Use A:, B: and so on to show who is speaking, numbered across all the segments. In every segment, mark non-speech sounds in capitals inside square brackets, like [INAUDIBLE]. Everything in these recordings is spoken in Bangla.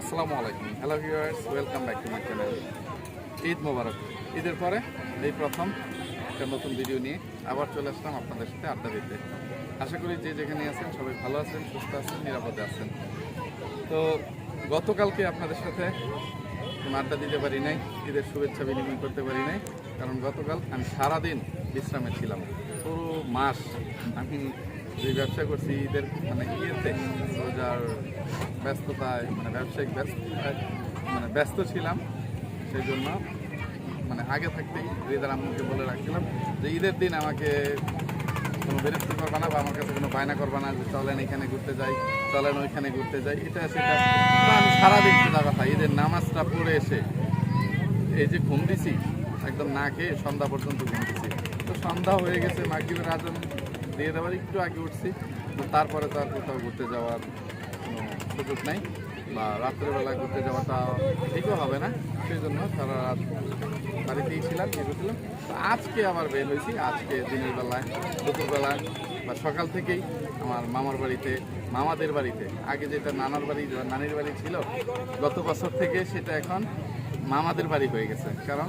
A: আসসালামু আলাইকুম। Hello viewers welcome back to my channel Eid মোবারক। ঈদের পরে এই প্রথম একটা নতুন ভিডিও নিয়ে আবার চলে আসলাম আপনাদের সাথে আড্ডা দিতে। আশা করি যে যেখানে আছেন সবাই ভালো আছেন, সুস্থ আছেন, নিরাপদে আছেন। তো গতকালকে আপনাদের সাথে কোনো আড্ডা দিতে পারি নাই, ঈদের শুভেচ্ছা বিনিময় করতে পারি নাই, কারণ গতকাল আমি সারাদিন বিশ্রামে ছিলাম। পুরো মাস আমি যে ব্যবসা করছি ঈদের মানে ইয়েতে রোজার ব্যস্ততায় মানে ব্যবসায়িক ব্যস্ততায় মানে ব্যস্ত ছিলাম সেই জন্য মানে আগে থাকতেই রিদার আম্মুকে বলে রাখছিলাম যে ঈদের দিন আমাকে কোনো বিরক্ত করবা না বা আমার কাছে কোনো বায়না করবা না যে চলেন এখানে ঘুরতে যাই, চলেন ওইখানে ঘুরতে যাই। এটা সেটা সারাদিন সোজা কথা। ঈদের নামাজটা পড়ে এসে এই যে ঘুম দিছি, একদম না খেয়ে সন্ধ্যা পর্যন্ত ঘুম দিছি। তো সন্ধ্যা হয়ে গেছে, মাগরিবের আজান দিয়ে দেওয়ার, একটু আগে উঠছি, তারপরে তো আর কোথাও ঘুরতে যাওয়ার সুযোগ নাই বা রাত্রেবেলা ঘুরতে যাওয়াটা ঠিকও হবে না সেই জন্য সারা রাত বাড়িতেই ছিলাম গেছিলাম তো আজকে আবার বের হয়েছি, আজকে দিনের বেলায় দুপুরবেলায় বা সকাল থেকেই আমার মামার বাড়িতে, মামাদের বাড়িতে, আগে যেটা নানার বাড়ি, নানির বাড়ি ছিল, গত বছর থেকে সেটা এখন মামাদের বাড়ি হয়ে গেছে। কারণ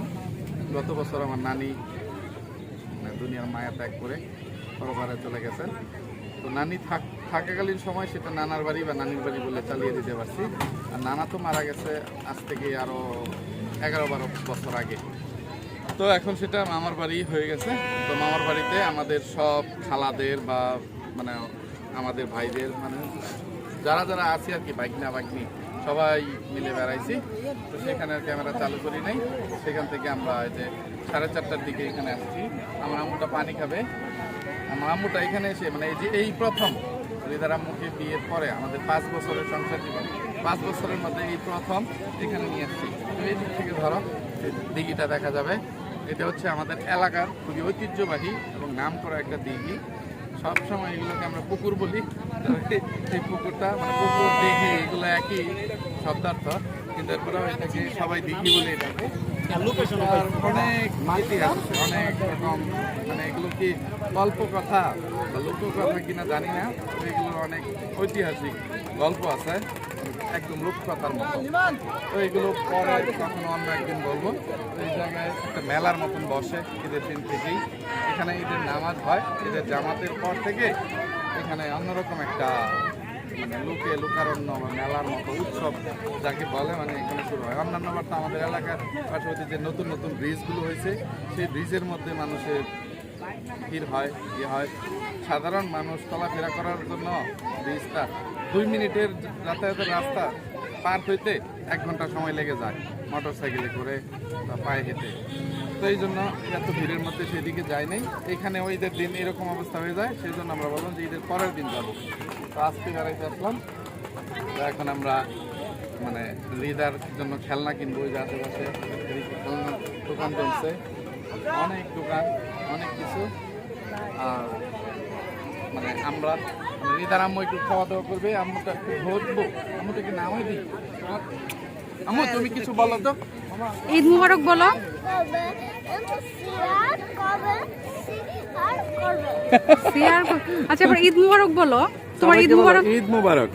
A: গত বছর আমার নানি, দুনিয়ার মায়া ত্যাগ করে পরবারে চলে গেছেন। তো নানি থাক থাকাকালীন সময় সেটা নানার বাড়ি বা নানির বাড়ি বলে চালিয়ে দিতে পারছি। আর নানা তো মারা গেছে আজ থেকে আরও এগারো বারো বছর আগে। তো এখন সেটা মামার বাড়ি হয়ে গেছে। তো মামার বাড়িতে আমাদের সব খালাদের বা মানে আমাদের ভাইদের মানে যারা যারা আছে আর কি বাইকনা বাইকনি সবাই মিলে বেড়াইছি। তো সেখানে ক্যামেরা চালু করি নাই। সেখান থেকে আমরা এই যে সাড়ে চারটার দিকে এখানে আসছি। আমার আম্মুটা পানি খাবে। আমার আম্মুটা এখানে এসে মানে এই যে এই প্রথম রিদার মুখে বিয়ের পরে আমাদের পাঁচ বছরের সংসার জীবন, পাঁচ বছরের মধ্যে এই প্রথম এখানে নিয়ে আসছি। এই দিক থেকে ধরো দিঘিটা দেখা যাবে, এটা হচ্ছে আমাদের এলাকার খুবই ঐতিহ্যবাহী এবং নাম করা একটা দিঘি। সবসময় এগুলোকে আমরা পুকুর বলি। এই পুকুরটা মানে পুকুর, দিঘি, এগুলো একই শব্দার্থ। কিন্তু এরপরেও এটাকে সবাই দিঘি বলে এটাকে অনেক ইতিহাস অনেক রকম মানে এগুলো কি গল্প কথা বা লোক কথা কিনা জানি না তবে এগুলোর অনেক ঐতিহাসিক গল্প আছে একদম রূপকথার মতো। তো এগুলো পরে কখনো অন্য একদিন বলব। এই জায়গায় একটা মেলার মতন বসে ঈদের দিন থেকেই। এখানে ঈদের নামাজ হয় ঈদের জামাতের পর থেকে এখানে অন্যরকম একটা লোকে লোকারণ্য বা মেলার মতো উৎসব যাকে বলে মানে এখানে শুরু হয়। অন্যান্য বার তো আমাদের এলাকার পাশাপাশি যে নতুন নতুন ব্রিজগুলো হয়েছে, সেই ব্রিজের মধ্যে মানুষের ভিড় হয় ইয়ে হয়। সাধারণ মানুষ চলাফেরা করার জন্য ব্রিজটা দুই মিনিটের যাতায়াতের রাস্তা পার হইতে এক ঘণ্টা সময় লেগে যায় মোটর সাইকেলে করে বা পায়ে হেঁটে। তো এই জন্য এত ভিড়ের মধ্যে সেদিকে যাই নাই। এখানে ঈদের দিন এরকম অবস্থা হয়ে যায় সেই জন্য আমরা বললাম যে ঈদের পরের দিন যাব। তো আজকে বেড়াইতে আসলাম। এখন আমরা মানে লিদার জন্য খেলনা কিনবো, ওই যে আশেপাশে দোকান চলছে। অনেক দোকান, অনেক কিছু। আর মানে আমরা লিদার আম্মু একটু খাওয়া দাওয়া করবে, আম্মুটা একটু ধরবো। আম্মুটাকে নামই দিই। আম্মু, তুমি কিছু বলো তো।
B: ঈদ মুবারক বলো। আচ্ছা এবার ঈদ মুবারক বলো। তোমার ঈদ মুবারক
A: ঈদ মুবারক।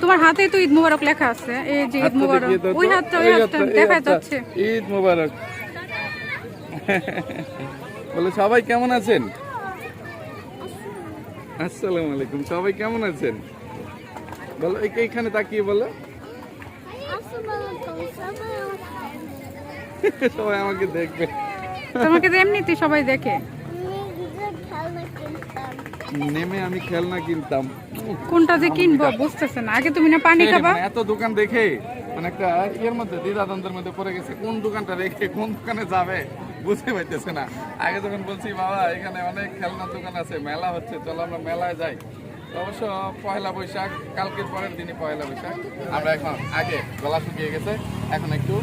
B: তোমার হাতেই তো ঈদ মুবারক লেখা আছে এই যে ঈদ মুবারক। ওই হাতটা ওই হাতটা দেখা যাচ্ছে।
A: ঈদ মুবারক। বলে সবাই কেমন আছেন? আসসালামু আলাইকুম। সবাই কেমন আছেন? বলো এই- এইখানে তাকিয়ে বলো।
C: সবাই
A: আমাকে দেখবে।
B: তোমাকে তো এমনিতে সবাই দেখে।
A: নেমে আমি খেলনা কিনতাম।
B: কোনটা যে কিনবো বুঝতেছে না। আগে তুমি না পানি খাবা?
A: এত দোকান দেখে মানে একটা ইয়ের মধ্যে দ্বিধাদ্বন্দ্বের মধ্যে পড়ে গেছে কোন দোকানটা রেখে কোন দোকানে যাবে বুঝতে পারতেছে না। আগে যখন বলছি বাবা এখানে অনেক খেলনার দোকান আছে মেলা হচ্ছে চলো আমরা মেলায় যাই। অবশ্য পয়লা বৈশাখ কালকের পরের দিনই পয়লা বৈশাখ। আমরা এখন আগে গলা শুকিয়ে গেছে এখন একটু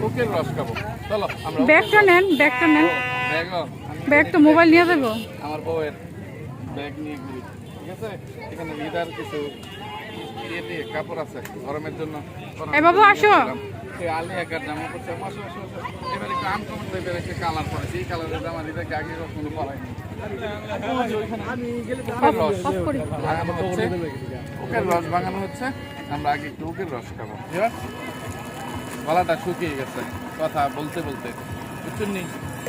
A: কোকের রস খাব। চলো আমরা
B: ব্যাগটা নেন ব্যাগটা নেন। ব্যাগ তো মোবাইল নিয়ে যাব।
A: আমার বউয়ের ব্যাগ নিয়ে ঘুরি ঠিক আছে? এখানে লিডার কিছু ইয়ে কাপড় আছে গরমের জন্য।
B: এ বাবু, আসো।
A: সেই আলি একার জামা পড়ছে এবার একটু আনকমন টাইপের একটা কালার পরেছি এই কালারের জামা লিডারকে আগে কখনো পরাইনি ওকের রস ভাঙানো হচ্ছে আমরা আগে একটু ওকের রস খাব গলাটা শুকিয়ে গেছে কথা বলতে বলতে বুঝছেন নি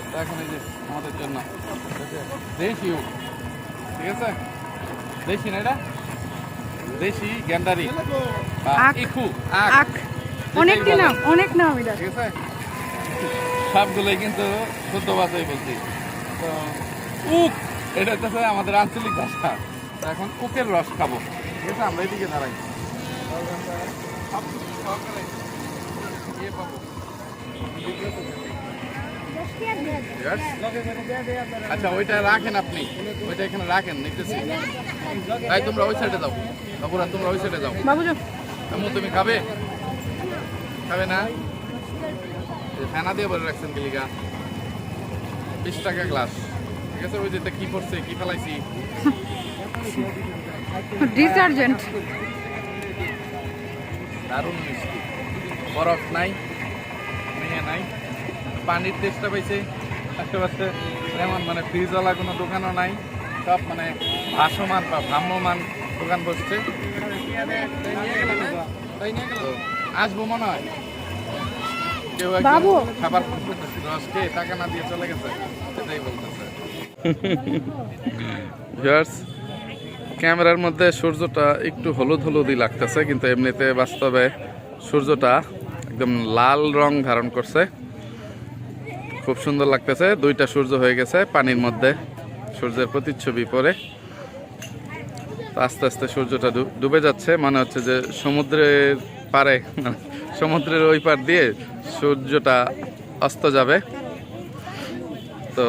A: তো এখন এই যে আমাদের জন্য দেশি ওক ঠিক আছে দেশি না এটা দেশি গ্যান্ডারি। ইখু
B: আখ অনেক নাম অনেক নাম
A: ঠিক আছে সবগুলোই কিন্তু শুদ্ধ ভাষাই বলছি তো উক এটা হচ্ছে আমাদের আঞ্চলিক ভাষা। এখন উকের রস খাব। ঠিক আছে আমরা এদিকে দাঁড়াই? আচ্ছা ওইটা রাখেন আপনি। ওইটা এখানে রাখেন নিতেছি। তাই তোমরা ওই সাইডে যাও। বাবুরা তোমরা ওই সাইডে যাও।
B: বাবু।
A: তুমি খাবে? খাবে না? ফেনা দিয়ে বলে রাখছেন গিলিগা। বিশ টাকা গ্লাস ঠিক আছে ওই যেটা কি পড়ছে কি ফেলাইছি?
B: ডিটারজেন্ট।
A: দারুণ মিষ্টি। বরফ নাই মেয়ে নাই। পানির টেস্টটা পাইছে। আশেপাশে যেমন মানে ফ্রিজওয়ালা কোনো দোকানও নাই। সব মানে ভাসমান বা ভ্রাম্যমান দোকান বসছে। আসব মনে হয়। কেউ। খাবার রস খেয়ে টাকা না দিয়ে চলে গেছে সেটাই বলতেছে। ক্যামেরার মধ্যে সূর্যটা একটু হলুদ হলুদই লাগতেছে, কিন্তু এমনিতে বাস্তবে সূর্যটা একদম লাল রং ধারণ করছে। খুব সুন্দর লাগতেছে, দুইটা সূর্য হয়ে গেছে পানির মধ্যে, সূর্যের প্রতিচ্ছবি পরে। আস্তে আস্তে সূর্যটা ডুবে যাচ্ছে, মনে হচ্ছে যে সমুদ্রের পারে মানে সমুদ্রের ওই পার দিয়ে সূর্যটা অস্ত যাবে। তো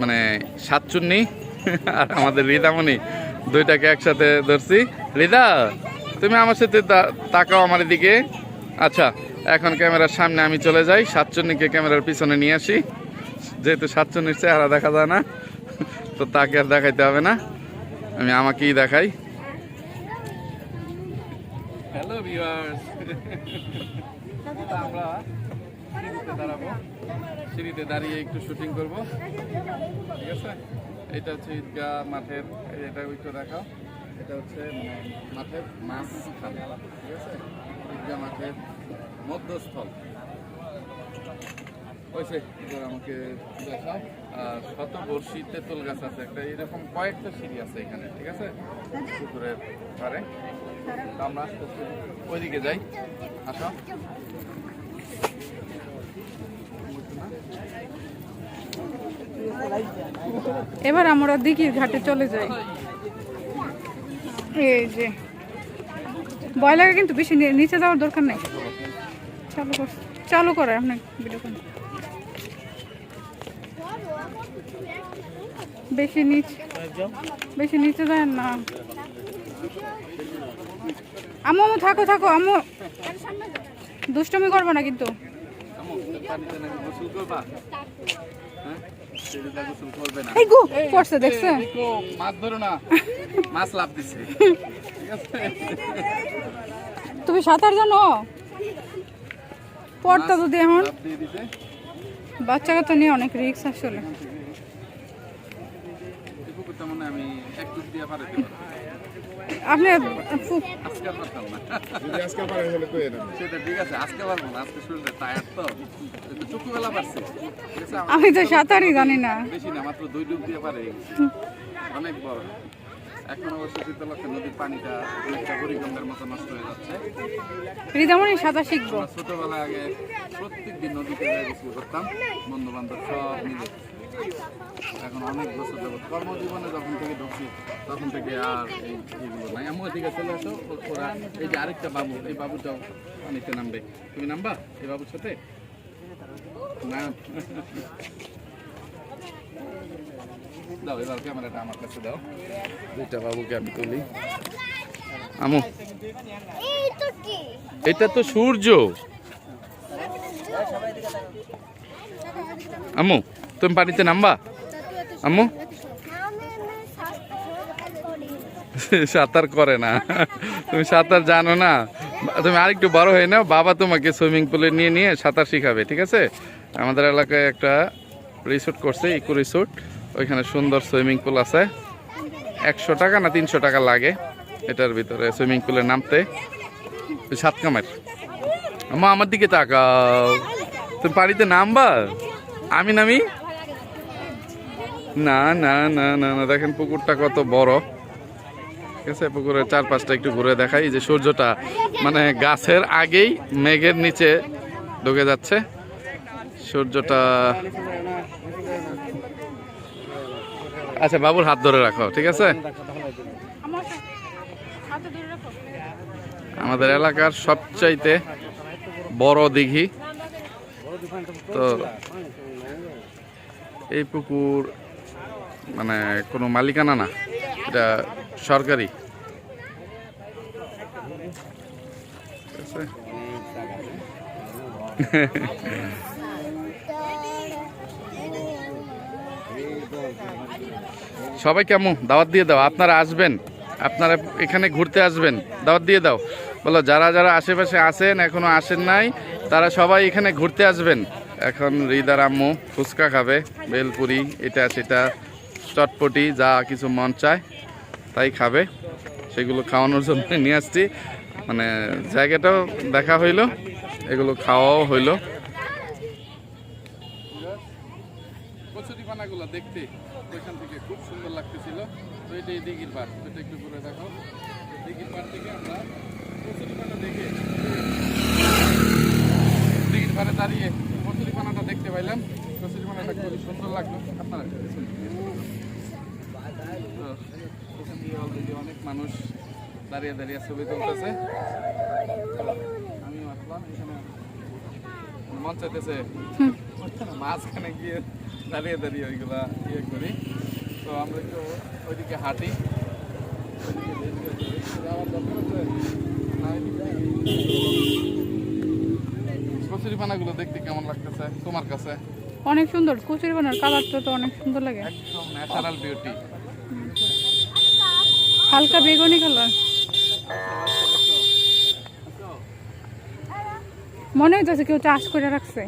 A: মানে সাতচুন্নি আর আমাদের রিদামণি দুইটাকে একসাথে ধরছি। রিদা তুমি আমার সাথে তা- তাকাও আমার দিকে আচ্ছা এখন ক্যামেরার সামনে আমি চলে যাই। সাতচুন্নিকে ক্যামেরার পিছনে নিয়ে আসি। যেহেতু সাতচুন্নির চেহারা দেখা যায় না তো তাকে আর দেখাইতে হবে না। আমি আমাকেই দেখাই। হ্যালো ভিউয়ার্স আমরা দাঁড়াবো। সিঁড়িতে দাঁড়িয়ে একটু শুটিং করব। ঠিক আছে? এটা হচ্ছে ঈদগাহ মাঠের এটা একটু দেখাও। এটা হচ্ছে মানে মাঠের মাছ ঠিক আছে? ঈদগাহ মাঠের মধ্যস্থল। ওইসে, এবার আমাকে দেখাও। আর শত বর্ষি তেঁতুল গাছ আছে একটা, এরকম কয়েকটা সিঁড়ি আছে এখানে, ঠিক আছে? পুকুরের পারে আমরা ওইদিকে যাই। আসো।
B: এবার আমরা দিঘির ঘাটে চলে যাই। এই যে ভয় কিন্তু বেশি নিচে যাওয়ার দরকার নেই। চালু কর চালু করে আপনি ভিডিও। বেশি নিচে বেশি নিচে যায় না। আমু থাকো থাকো আমু দুষ্টমি করব না কিন্তু। এই গো পড়ছে দেখছে?
A: এই, মাছ ধরো না। মাছ লাভ দিছে।
B: তুমি সাঁতার জানো? পড়তা যদি এখন। বাচ্চাকে তো নিয়ে অনেক রিক্স আসলে।
A: আমি এক দিয়ে
B: আপনি
A: আজকে পারতাম না
D: যদি আজকে পারে হলে কই না
A: সেটা ঠিক আছে আজকে পারব না আজকে শরীরটা টায়ার তো। একটু চুকুবেলা পারছে
B: আমি তো সাঁতারই জানি না।
A: বেশি না মাত্র দুই ডুব দিয়ে পারে। অনেক বড়। এখন অবশ্য শীতলক্ষে নদীর পানিটা অনেকটা পরিগঙ্গার মতো নষ্ট হয়ে যাচ্ছে।
B: রিদামণি সাঁতার শিখব।
A: আমরা ছোটবেলায় আগে প্রত্যেক দিন নদীতে গোসল করতাম বন্ধু বান্ধব সব মিলে। এখন অনেক বছর যাবত কর্মজীবনে যখন থেকে ঢুকছি, তখন থেকে আর এই এইগুলো নাই। আমার দিকে চলে আসো ওরা এই যে আরেকটা বাবু, এই বাবুটাও অনেকটা নামবে। তুমি নামবা এই বাবুর সাথে? না। দাও, এবার কাছে দাও। আমি তুলি। আমু এটা তো সূর্য। আম্মু। তুমি পানিতে নামবা? আম্মু? সাঁতার করে না। তুমি সাঁতার জানো না। তুমি আরেকটু বড় হয়ে নাও, বাবা তোমাকে সুইমিং পুলে নিয়ে নিয়ে সাঁতার শিখাবে, ঠিক আছে? আমাদের এলাকায় একটা রিসোর্ট করছে ইকো রিসোর্ট ওইখানে সুন্দর সুইমিং পুল আছে। একশো টাকা না তিনশো টাকা লাগে এটার ভিতরে সুইমিং পুলে নামতে। সাত কামের। আমা আমার দিকে তাকাও। তুমি পানিতে নামবা? আমি নামি? না না না না না, দেখেন পুকুরটা কত বড়। ঠিক আছে, পুকুরের চারপাশটা একটু ঘুরে দেখাই। যে সূর্যটা মানে গাছের আগেই মেঘের নিচে ঢুকে যাচ্ছে। সূর্যটা আচ্ছা বাবুর হাত ধরে রাখো, ঠিক আছে? আমাদের এলাকার সবচাইতে বড় দিঘি। তো এই পুকুর মানে কোনো মালিকানা না, এটা সরকারি। সবাই কেমন? দাওয়াত দিয়ে দাও, আপনারা আসবেন। আপনারা এখানে ঘুরতে আসবেন, দাওয়াত দিয়ে দাও। বলো, যারা যারা আশেপাশে আসেন এখনও আসেন নাই, তারা সবাই এখানে ঘুরতে আসবেন। এখন হৃদার আম্মু ফুচকা খাবে, বেলপুরি, এটা সেটা। চটপটি, যা কিছু মন চায়, তাই খাবে। সেগুলো খাওয়ানোর জন্য [LAUGHS] নিয়ে আসছি। মানে জায়গাটাও দেখা হইল, এগুলো খাওয়াও হইল। কচুরি পানাগুলো দেখতে ওইখান থেকে খুব সুন্দর লাগতেছিল। তো এটা এই দিঘির পার এটা একটু ঘুরে দেখো। দিঘির পার থেকে আমরা কচুরি পানা দেখে দিঘির পারে দাঁড়িয়ে কচুরি পানাটা দেখতে পাইলাম। কচুরি পানাটা খুবই সুন্দর লাগল। আপনারা দেখেছেন? তো দিয়ে অনেক মানুষ দাঁড়িয়ে দাঁড়িয়ে ছবি তুলতেছে আমিও আসলাম এখানে মন চাইতেছে মাঝখানে গিয়ে দাঁড়িয়ে দাঁড়িয়ে ওইগুলা ইয়ে করি তো আমরা একটু ওইদিকে হাঁটি ওইদিকে বেরিয়ে যাই। যাওয়ার দরকার আছে? না, এদিকে? কচুরি পানাগুলো দেখতে কেমন লাগতেছে তোমার কাছে
B: অনেক সুন্দর কচুরি বানার কালারটা তো অনেক সুন্দর লাগে
A: একদম ন্যাচারাল বিউটি
B: হালকা বেগুনি কালার মনে হইতেছে কেউ চাষ করে রাখছে।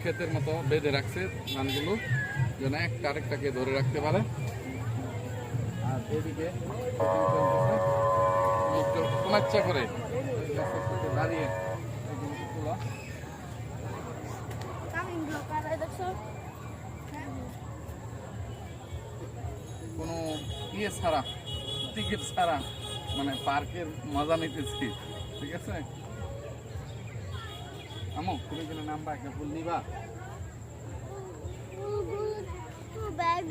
A: ক্ষেতের মতো বেঁধে রাখছে ধানগুলো যেন একটা আরেকটাকে ধরে রাখতে পারে। আর এদিকে কোনাচ্ছা করে। দাঁড়িয়ে এগুলো তোলা। কোনো ইয়ে ছাড়া টিকিট ছাড়া মানে পার্কের মজা নিতেছি ঠিক আছে? আমো তুমি একটা ফুল নিবা।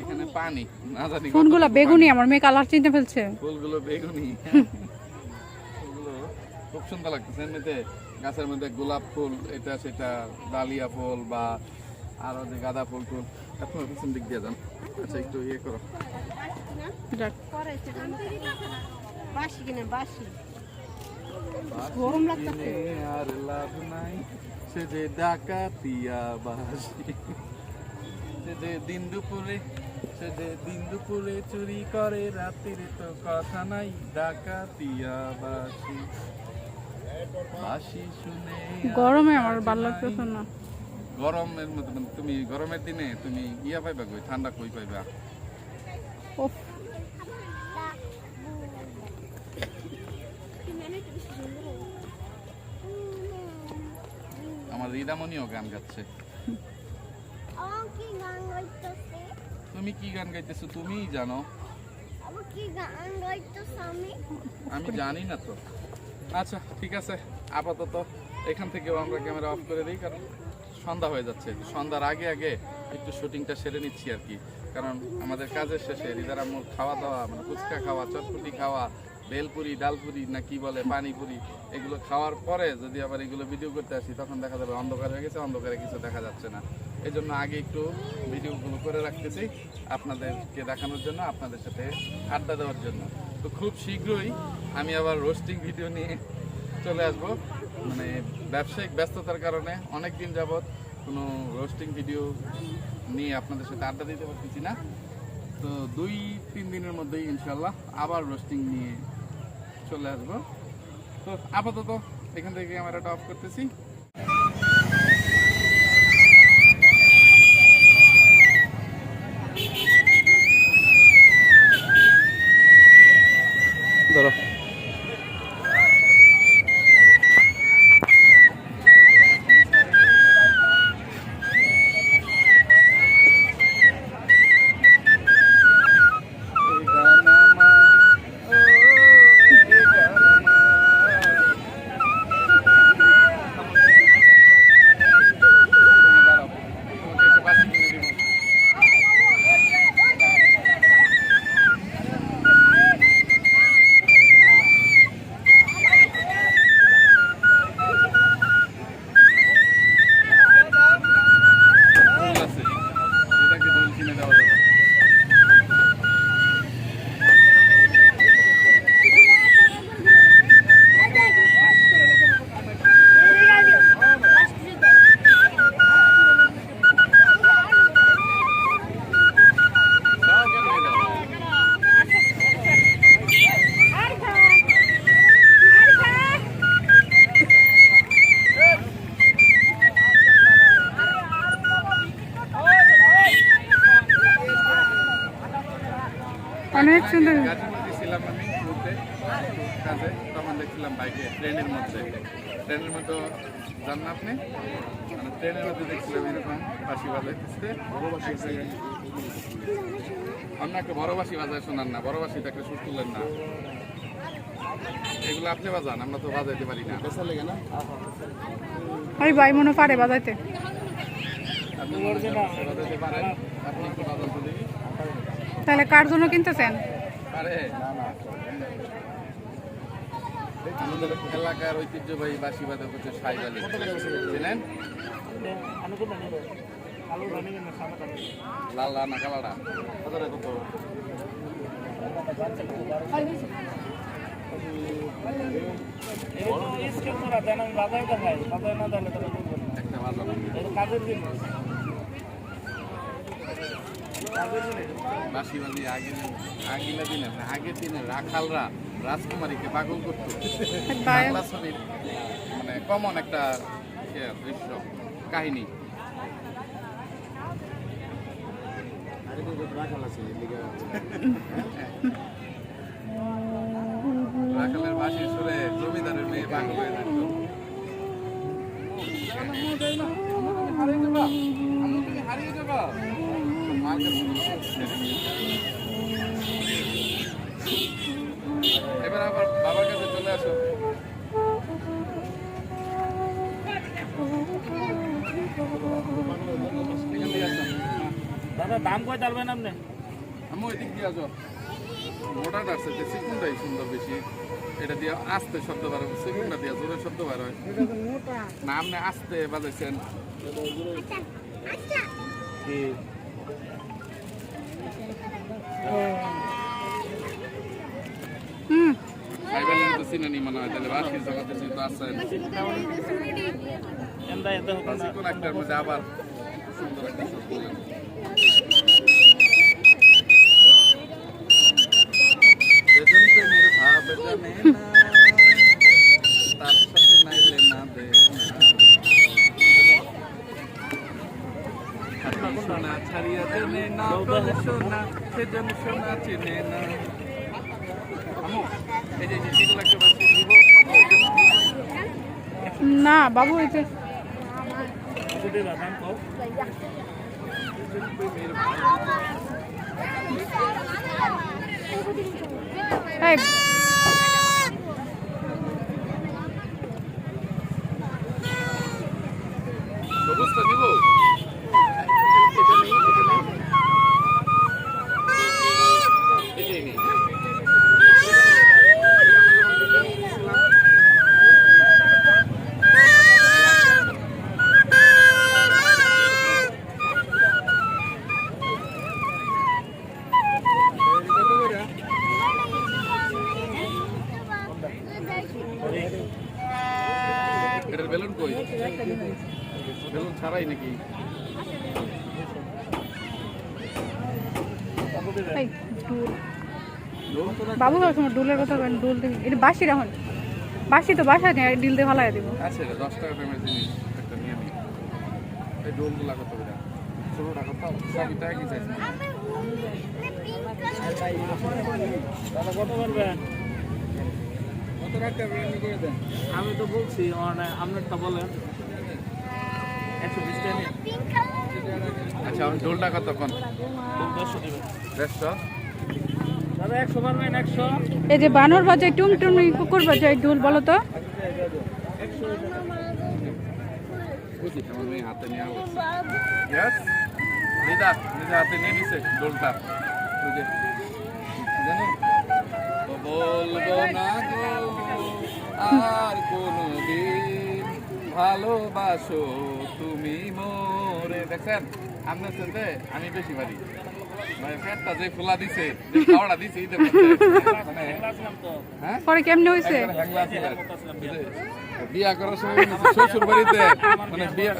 A: এখানে পানি না জানি কত
B: বেগুনি আমার মেয়ে কালার চিনতে ফেলছে।
A: ফুলগুলো বেগুনি। ফুলগুলো খুব সুন্দর লাগতেছে এমনিতে গাছের মধ্যে গোলাপ ফুল এটা সেটা ডালিয়া ফুল বা আরও যে গাঁদা ফুল ফুল এখন পিছন দিক দিয়ে যান। আচ্ছা একটু ইয়ে করো।
C: বাসি কিনে বাসি।
A: গরম লাগতেছে। আর লাভ নাই। সে যে ডাকাতিয়া বাসি। সে যে দিন দুপুরে সে যে দিন দুপুরে চুরি করে রাত্রিরে তো কথা নাই। ডাকাতিয়া বাসি। বাসি শুনে
B: গরমে আমার ভালো লাগতেছে না।
A: গরমের মধ্যে মানে তুমি গরমের দিনে তুমি ইয়া পাইবা কই? ঠান্ডা কই পাইবা?
B: উফ,
A: আমার রিদামণিও গান গাচ্ছে। তুমি কি গান গাইতেছো তুমিই জানো।
C: আমি
A: জানি না তো। আচ্ছা ঠিক আছে। আপাতত এখান থেকেও আমরা ক্যামেরা অফ করে দিই কারণ সন্ধ্যা হয়ে যাচ্ছে। সন্ধ্যার আগে আগে একটু শুটিংটা সেরে নিচ্ছি আর কি। কারণ আমাদের কাজের শেষে রিদার আম্মুর খাওয়া দাওয়া মানে ফুচকা খাওয়া, চটপুটি খাওয়া, বেলপুরি, ডালপুরি, না কি বলে, পানিপুরি, এগুলো খাওয়ার পরে যদি আবার এগুলো ভিডিও করতে আসি, তখন দেখা যাবে অন্ধকার হয়ে গেছে, অন্ধকারে কিছু দেখা যাচ্ছে না। এই জন্য আগে একটু ভিডিওগুলো করে রাখতেছি আপনাদেরকে দেখানোর জন্য, আপনাদের সাথে আড্ডা দেওয়ার জন্য। তো খুব শীঘ্রই আমি আবার রোস্টিং ভিডিও নিয়ে চলে আসব। মানে ব্যবসায়িক ব্যস্ততার কারণে অনেক দিন যাবৎ কোনো রোস্টিং ভিডিও নিয়ে আপনাদের সাথে আড্ডা দিতে পারতেছি না। তো দুই, তিন দিনের মধ্যেই ইনশাল্লাহ আবার রোস্টিং নিয়ে চলে আসব। তো আপাতত এখান থেকে ক্যামেরাটা অফ করতেছি। ঘুরতে কাজে তখন দেখছিলাম বাইকে ট্রেনের মধ্যে। ট্রেনের মধ্যে যান না আপনি? মানে ট্রেনের মধ্যে দেখছিলাম এরকম বাসি বাজাইতেছে। অন্য একটা বড় বাসি বাজায় শোনান না বড় বাসি একটা সুর তুলেন না। এগুলো আপনি বাজান আমরা তো বাজাইতে পারি না।
B: ওই ভাই মনে পারে বাজাইতে। তাহলে কার জন্য কিনতেছেন?
A: পারে? আমাদের এলাকার ঐতিহ্যবাহী বাসি হচ্ছে সাইবালি চিনেন? লাল না কালাডা। কত একটা বাজানো বাসি বাজি আগে আগিলা দিনে আগের দিনে রাখালরা। রাজকুমারীকে পাগল করতো। [LAUGHS] বাংলা ছবির মানে কমন একটা ইয়ে, দৃশ্য কাহিনী। রাখালের বাসির সুরে জমিদারের মেয়ে পাগল হয়ে [LAUGHS]
E: আচ্ছা দাম কয় চালবেন আপনি?
A: আমি ওই দিক দিয়ে আসো। মোটা ডাকছে সিকুনটাই সুন্দর বেশি? এটা দিয়ে আস্তে শব্দ বার হয় সিকুনটা দিয়ে জোরে শব্দ বার হয়। না আপনি আস্তে বাজাইছেন।
B: হুম।
A: খাইবেন তো চিনেনি মনে হয় তাহলে
E: বাকি চিন্তা
A: আছেন। এন্দা এত আবার সুন্দর একটা শব্দ সোনা ছাড়িয়া জেনে না বলে সোনা সেজন সোনা চেনে না।
B: না বাবু এই যে বাবু সবসময় ডুলের কথা বলেন ডুল দেখি। এটা বাসি রাখুন বাসি তো বাসায় নেই ডিল দিয়ে ভালাই দিব।
A: আচ্ছা দশ টাকা দামের জিনিস একটা নিয়ে নিই এই ডোলগুলা কত করে? ষোলোটা কত সবই টাকা কি চাইছেন
E: দাদা কত করবেন?
A: কত টাকা বিরিয়ানি করে দেন?
E: আমি তো বলছি মানে আপনারটা বলেন। একশো বিশ টাকা
C: পিঙ্ক কালার
A: আচ্ছা আমি ডোলটা কত কোন
E: দেড়শো দেবেন
A: দেড়শো
E: দাদা একশো পারবেন একশো
B: এই যে বানর বাজায় টুম টুমি কুকুর বাজায় ঢোল বলো তো।
A: বলব না গো আর কোনো দিন ভালোবাসো তুমি মোরে। দেখছেন? আপনার সাথে আমি বেশি পারি
B: পরে কেমনে হয়েছে।
A: বুঝলে? বিয়া করার সময় শ্বশুর বাড়িতে মানে বিয়া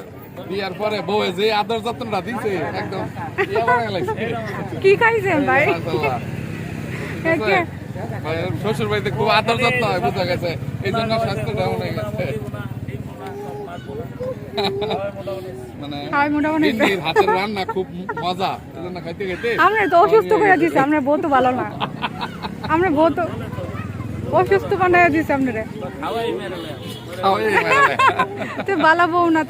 A: বিয়ার পরে বউ যে আদর যত্নটা দিছে একদম
B: কি খাইছেন ভাই?
A: শ্বশুর বাড়িতে খুব আদর যত্ন হয় বুঝা গেছে। এই জন্য স্বাস্থ্য ডাউন হয়ে গেছে মানে
B: হাই মোটামুটি
A: ভিন্ডির হাতের রান্না খুব মজা এই জন্য খাইতে খাইতে
B: আমরা তো অসুস্থ করে দিছে আমরা ভালো না। অসুস্থ দিছে আপনারে। বউ না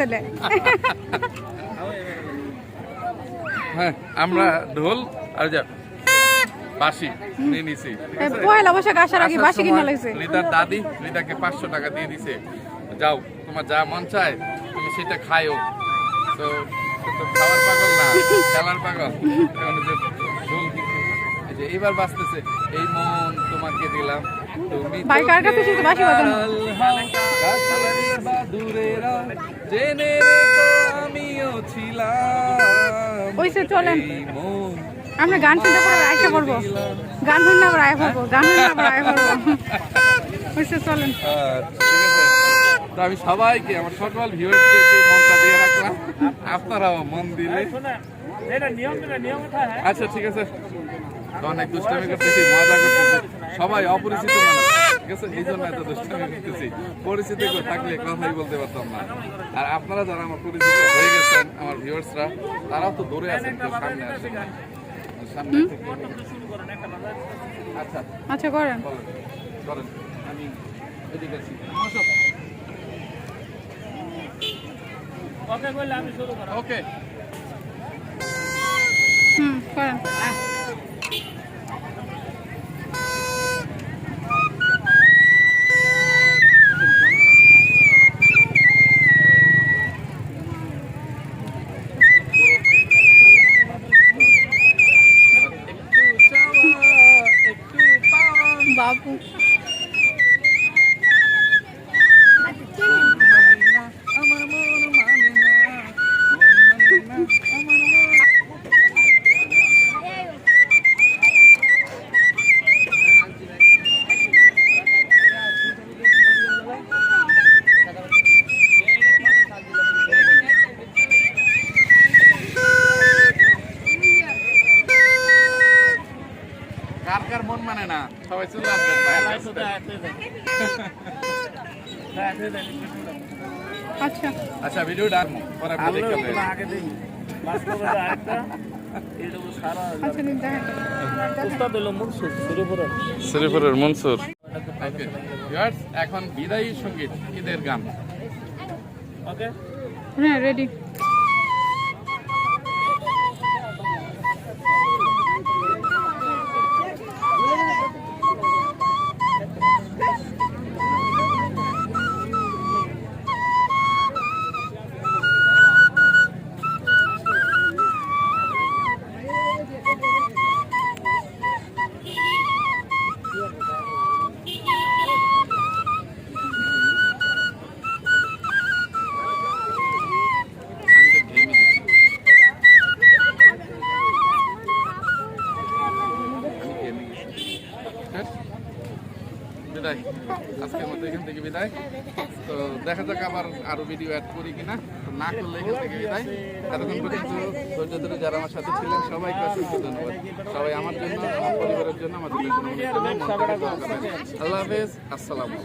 A: হ্যাঁ আমরা ঢোল আর যা বাসি নিয়ে নিছি। ঠিক
B: পয়লা বৈশাখ আসার আগে বাসি কিনা লাগছে।
A: দাদি লিদাকে পাঁচশো টাকা দিয়ে দিছে। যাও তোমার যা মন চায় সেটা খাইও তো তো খাওয়ার পাগল না খেলার পাগল। যে এবার বাজতেছে এই মন তোমাকে দিলাম।
B: ভাই, কার কাছে বাজানো?
A: জেনে রেখো আমিও ছিলাম।
B: ওইসে চলেন। আমরা গান শুনতে পরে আয়সা করব। গান শুনতে আবার আয় করব গান শুনতে আবার আয় করব। ওইসে চলেন।
A: আচ্ছা, ঠিক আছে। তো আমি সবাইকে আমার সকল ভিউয়ার্সদেরকে মনটা দিয়ে রাখলাম। আপনারাও মন দিলে।
E: হ্যাঁ?
A: আচ্ছা ঠিক আছে। অনেক দুষ্টামি করতেছি মজা করতেছি। সবাই অপরিচিত মানুষ ঠিক আছে? এই জন্য এত দুষ্টামি করতেছি। পরিচিত থাকলে কথাই বলতে পারতাম না। আর আপনারা যারা আমার পরিচিত হয়ে গেছেন আমার ভিউয়ার্সরা তারাও তো দূরে আছেন সামনে আসেন। সামনে আচ্ছা
B: আচ্ছা করেন।
A: করেন আমি এদিকে আছি আসো।
E: ওকে করলে আমি শুরু করো
A: ওকে
B: হুম করেন
A: সবাই চলে আসবেন
B: আচ্ছা।
A: আচ্ছা ভিডিওটা পরে আপনি দেখতে
E: আগে বাস্তবে আরেকটা
B: আচ্ছা
A: মনসুর এখন বিদায়ী সংগীত ঈদের গান।
E: ওকে
B: হ্যাঁ রেডি
A: থেকে আবার আরও ভিডিও অ্যাড করি কিনা? না করলে এখান বিদায়। এতক্ষণ পর্যন্ত ধৈর্য ধরে যারা আমার সাথে ছিলেন, সবাইকে অসংখ্য ধন্যবাদ। সবাই আমার জন্য, আমার পরিবারের জন্য, আমাদের আল্লাহ হাফেজ, আসসালামু